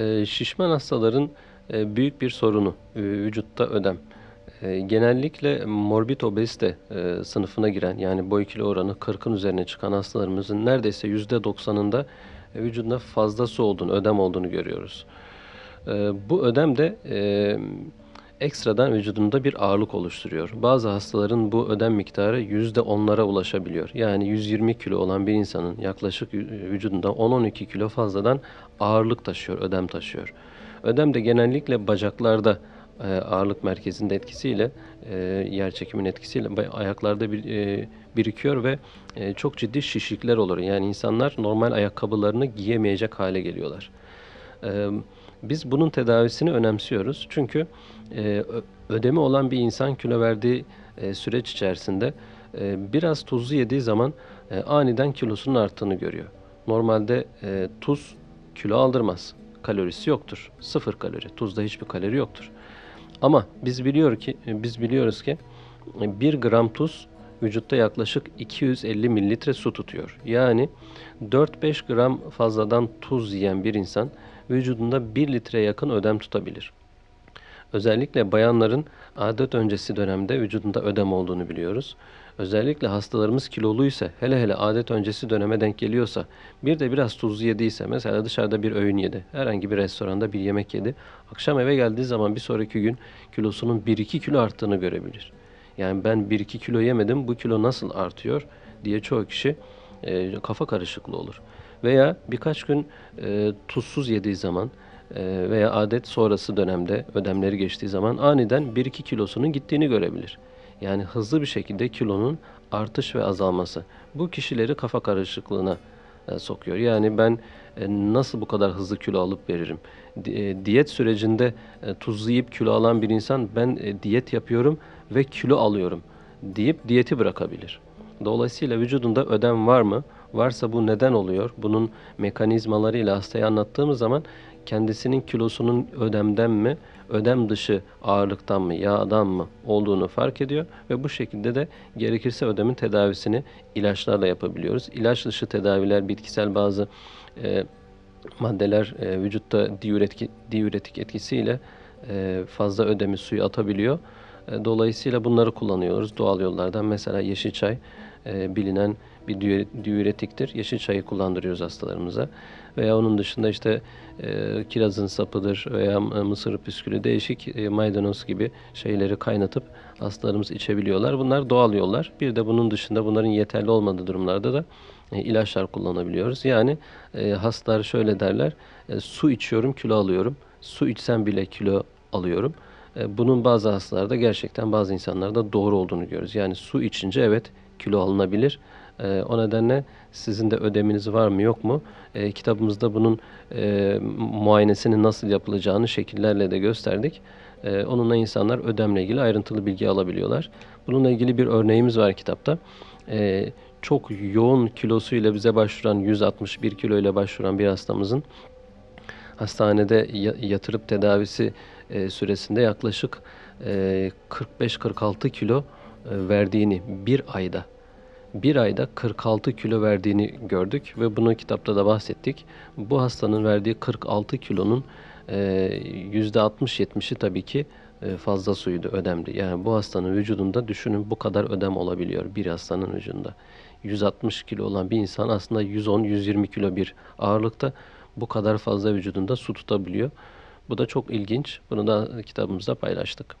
E, şişman hastaların e, büyük bir sorunu e, vücutta ödem. Genellikle morbid obezite sınıfına giren yani boy kilo oranı 40'ın üzerine çıkan hastalarımızın neredeyse %90'ında e, vücudunda fazla olduğunu, ödem olduğunu görüyoruz. Bu ödem de ekstradan vücudunda bir ağırlık oluşturuyor. Bazı hastaların bu ödem miktarı %10'lara ulaşabiliyor. Yani 120 kilo olan bir insanın yaklaşık vü- vücudunda 10-12 kilo fazladan ağırlık taşıyor, ödem taşıyor. Ödem de genellikle bacaklarda e, ağırlık merkezinde etkisiyle, e, yer çekimin etkisiyle ayaklarda e, birikiyor ve çok ciddi şişlikler olur. Yani insanlar normal ayakkabılarını giyemeyecek hale geliyorlar. Ee, Biz bunun tedavisini önemsiyoruz. Çünkü e, ödemi olan bir insan kilo verdiği e, süreç içerisinde e, biraz tuzlu yediği zaman e, aniden kilosunun arttığını görüyor. Normalde e, tuz kilo aldırmaz. Kalorisi yoktur. Sıfır kalori. Tuzda hiçbir kalori yoktur. Ama biz biliyor ki biz biliyoruz ki 1 gram tuz vücutta yaklaşık 250 mililitre su tutuyor. Yani 4-5 gram fazladan tuz yiyen bir insan vücudunda 1 litreye yakın ödem tutabilir. Özellikle bayanların adet öncesi dönemde vücudunda ödem olduğunu biliyoruz. Özellikle hastalarımız kiloluysa, hele hele adet öncesi döneme denk geliyorsa, bir de biraz tuzlu yediyse, mesela dışarıda bir öğün yedi, herhangi bir restoranda bir yemek yedi, akşam eve geldiği zaman bir sonraki gün kilosunun 1-2 kilo arttığını görebilir. Yani ben 1-2 kilo yemedim, bu kilo nasıl artıyor diye çoğu kişi e, kafa karışıklığı olur. Veya birkaç gün e, tuzsuz yediği zaman e, veya adet sonrası dönemde ödemleri geçtiği zaman aniden 1-2 kilosunun gittiğini görebilir. Yani hızlı bir şekilde kilonun artış ve azalması. Bu kişileri kafa karışıklığına e, sokuyor. Yani ben e, nasıl bu kadar hızlı kilo alıp veririm? E, diyet sürecinde e, tuzlu yiyip kilo alan bir insan ben e, diyet yapıyorum ve kilo alıyorum deyip diyeti bırakabilir. Dolayısıyla vücudunda ödem var mı? Varsa bu neden oluyor? Bunun mekanizmalarıyla hastaya anlattığımız zaman kendisinin kilosunun ödemden mi, ödem dışı ağırlıktan mı, yağdan mı olduğunu fark ediyor ve bu şekilde de gerekirse ödemin tedavisini ilaçlarla yapabiliyoruz. İlaç dışı tedaviler, bitkisel bazı e, maddeler e, vücutta diüretik, diüretik etkisiyle e, fazla ödemi suyu atabiliyor. E, dolayısıyla bunları kullanıyoruz doğal yollardan. Mesela yeşil çay e, bilinen bir diüre- diüretiktir. Yeşil çayı kullandırıyoruz hastalarımıza. Veya onun dışında işte e, kirazın sapıdır veya mısır püskülü değişik e, maydanoz gibi şeyleri kaynatıp hastalarımız içebiliyorlar. Bunlar doğal yollar. Bir de bunun dışında bunların yeterli olmadığı durumlarda da e, ilaçlar kullanabiliyoruz. Yani e, hastalar şöyle derler, e, su içiyorum kilo alıyorum, su içsem bile kilo alıyorum. E, bunun bazı hastalarda gerçekten bazı insanlarda doğru olduğunu görüyoruz. Yani su içince evet kilo alınabilir. E, o nedenle sizin de ödeminiz var mı yok mu? E, kitabımızda bunun e, muayenesinin nasıl yapılacağını şekillerle de gösterdik. E, onunla insanlar ödemle ilgili ayrıntılı bilgi alabiliyorlar. Bununla ilgili bir örneğimiz var kitapta. E, çok yoğun kilosuyla bize başvuran 161 kilo ile başvuran bir hastamızın hastanede ya- yatırıp tedavisi e, süresinde yaklaşık e, 45-46 kilo e, verdiğini bir ayda bir ayda 46 kilo verdiğini gördük ve bunu kitapta da bahsettik. Bu hastanın verdiği 46 kilonun e, %60-70'i tabii ki e, fazla suydu, ödemli. Yani bu hastanın vücudunda düşünün bu kadar ödem olabiliyor bir hastanın vücudunda. 160 kilo olan bir insan aslında 110-120 kilo bir ağırlıkta bu kadar fazla vücudunda su tutabiliyor. Bu da çok ilginç. Bunu da kitabımızda paylaştık.